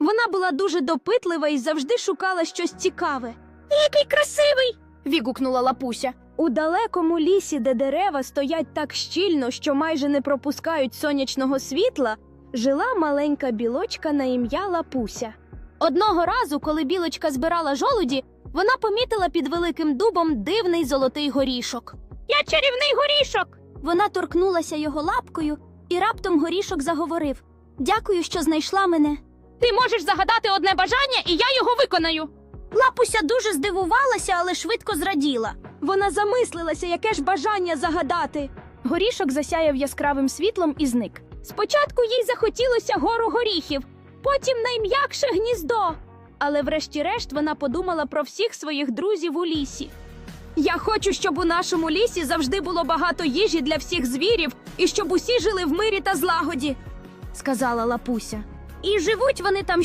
Вона була дуже допитлива і завжди шукала щось цікаве. Який красивий. вігукнула лапуся. У далекому лісі, де дерева стоять так щільно, що майже не пропускають сонячного світла, жила маленька білочка на ім'я Лапуся. Одного разу, коли білочка збирала жолуді, вона помітила під великим дубом дивний золотий горішок. Я чарівний горішок. Вона торкнулася його лапкою, і раптом горішок заговорив: Дякую, що знайшла мене. Ти можеш загадати одне бажання, і я його виконаю. Лапуся дуже здивувалася, але швидко зраділа. Вона замислилася, яке ж бажання загадати. Горішок засяяв яскравим світлом і зник. Спочатку їй захотілося гору горіхів, потім найм'якше гніздо. Але врешті-решт вона подумала про всіх своїх друзів у лісі. Я хочу, щоб у нашому лісі завжди було багато їжі для всіх звірів і щоб усі жили в мирі та злагоді, сказала Лапуся. І живуть вони там